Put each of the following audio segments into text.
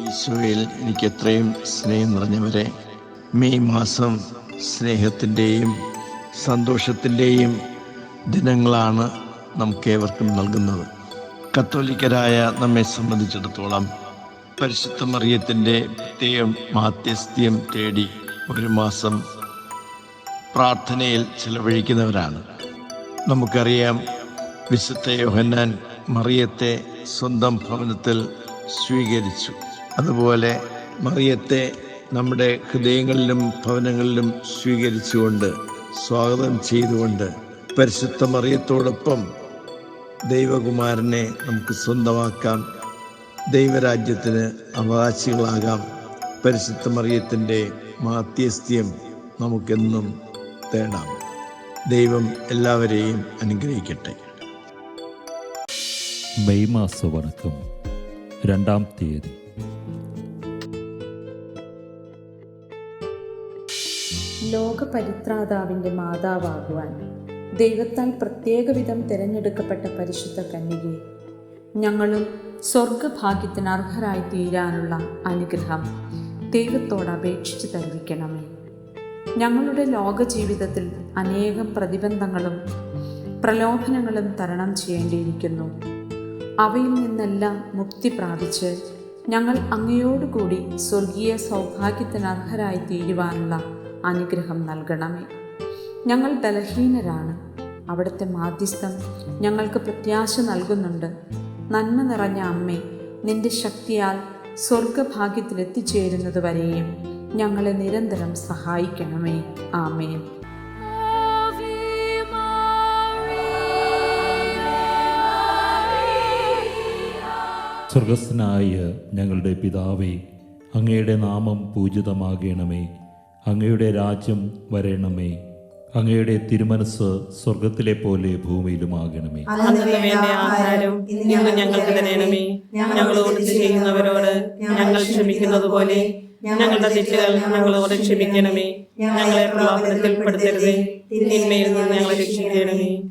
ഈശോയിൽ എനിക്ക് എത്രയും സ്നേഹം നിറഞ്ഞവരെ മെയ് മാസം സ്നേഹത്തിന്റെയും സന്തോഷത്തിന്റെയും ദിനങ്ങളാണ് നമുക്കേവർക്കും നൽകുന്നത്. കത്തോലിക്കരായ നമ്മെ സംബന്ധിച്ചിടത്തോളം പരിശുദ്ധ മറിയത്തിന്റെ പ്രത്യേകം മാധ്യസ്ഥ്യം തേടി ഒരു മാസം പ്രാർത്ഥനയിൽ ചിലവഴിക്കുന്നവരാണ്. നമുക്കറിയാം വിശുദ്ധ യോഹന്നാൻ മറിയത്തെ സ്വന്തം ഭവനത്തിൽ സ്വീകരിച്ചു. അതുപോലെ മറിയത്തെ നമ്മുടെ ഹൃദയങ്ങളിലും ഭവനങ്ങളിലും സ്വീകരിച്ചുകൊണ്ട് സ്വാഗതം ചെയ്തുകൊണ്ട് പരിശുദ്ധ മറിയത്തോടൊപ്പം ദൈവകുമാരനെ നമുക്ക് സ്വന്തമാക്കാം. ദൈവരാജ്യത്തിന് അവകാശികളാകാം. പരിശുദ്ധ മറിയത്തിന്റെ മാധ്യസ്ഥ്യം നമുക്കെന്നും തേടാം. ദൈവം എല്ലാവരെയും അനുഗ്രഹിക്കട്ടെ. മെയ് മാസ വണക്കം രണ്ടാം തീയതി. ലോകപരിത്രാതാവിന്റെ മാതാവാകുവാൻ ദൈവത്താൽ പ്രത്യേകവിധം തിരഞ്ഞെടുക്കപ്പെട്ട പരിശുദ്ധ കന്യകെ ഞങ്ങളും സ്വർഗഭാഗ്യത്തിന് അർഹരായി തീരാനുള്ള അനുഗ്രഹം ദൈവത്തോട് അപേക്ഷിച്ച് തരിക്കണമേ ഞങ്ങളുടെ ലോക ജീവിതത്തിൽ അനേകം പ്രതിബന്ധങ്ങളും പ്രലോഭനങ്ങളും തരണം ചെയ്യേണ്ടിയിരിക്കുന്നു. അവയിൽ നിന്നെല്ലാം മുക്തി പ്രാപിച്ച് ഞങ്ങൾ അങ്ങയോടുകൂടി സ്വർഗീയ സൗഭാഗ്യത്തിന് അർഹരായി തീരുവാനുള്ള അനുഗ്രഹം നൽകണമേ. ഞങ്ങൾ ബലഹീനരാണ്. അവിടുത്തെ മാധ്യസ്ഥം ഞങ്ങൾക്ക് പ്രത്യാശ നൽകുന്നുണ്ട്. നന്മ നിറഞ്ഞ അമ്മേ നിന്റെ ശക്തിയാൽ സ്വർഗഭാഗ്യത്തിലെത്തിച്ചേരുന്നതുവരെയും ഞങ്ങളെ നിരന്തരം സഹായിക്കണമേ. ആമേൻ. സ്വർഗസ്ഥനായ ഞങ്ങളുടെ പിതാവേ അങ്ങയുടെ നാമം പൂജിതമാകണമേ. അങ്ങയുടെ രാജ്യം വരണമേ. അങ്ങയുടെ തിരുമനസ് സ്വർഗത്തിലെ പോലെ ഭൂമിയിലുമാകണമേ. ഞങ്ങൾക്ക് തരണമേ. ഞങ്ങളോട് ചെയ്യുന്നവരോട് ഞങ്ങൾ ക്ഷമിക്കുന്നത് പോലെ ഞങ്ങളുടെ തെറ്റുകൾ ഞങ്ങളോട് ക്ഷമിക്കണമേ. ഞങ്ങളെ പ്രലോഭനത്തിൽ പെടുത്തരുതേ. തിന്മയിൽ നിന്ന് ഞങ്ങളെ രക്ഷിക്കണമേ.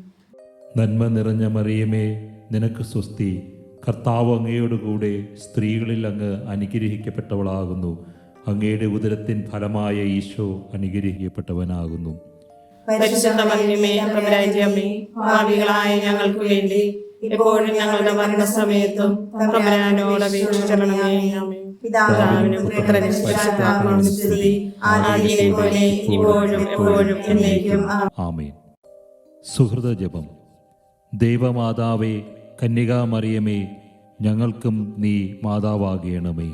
നന്മ നിറഞ്ഞ മറിയമേ നിനക്ക് സ്വസ്തി. കർത്താവ് അങ്ങയോടുകൂടെ സ്ത്രീകളിൽ അങ്ങ് അനുഗ്രഹിക്കപ്പെട്ടവളാകുന്നു. അങ്ങയുടെ ഉദരത്തിൻ ഫലമായ ഈശോ അനുഗ്രഹിക്കപ്പെട്ടവനാകുന്നു. ഭാവികളായ ഞങ്ങൾക്ക് വേണ്ടി എപ്പോഴും ഞങ്ങളുടെ മരണസമയത്തും പ്രഭരാനോട് അപേക്ഷിച്ചണമേ ആമേൻ. പിതാവിനും പുത്രനും പരിശുദ്ധാത്മാവിനും സ്തുതി ആദിയിലെ പോലെ ഇപ്പോഴും എപ്പോഴും എന്നേക്കും. ആമേൻ. സുഹൃത ജപം ദൈവമാതാവേ കന്യകാമറിയമേ ഞങ്ങൾക്കും നീ മാതാവാകണമേ.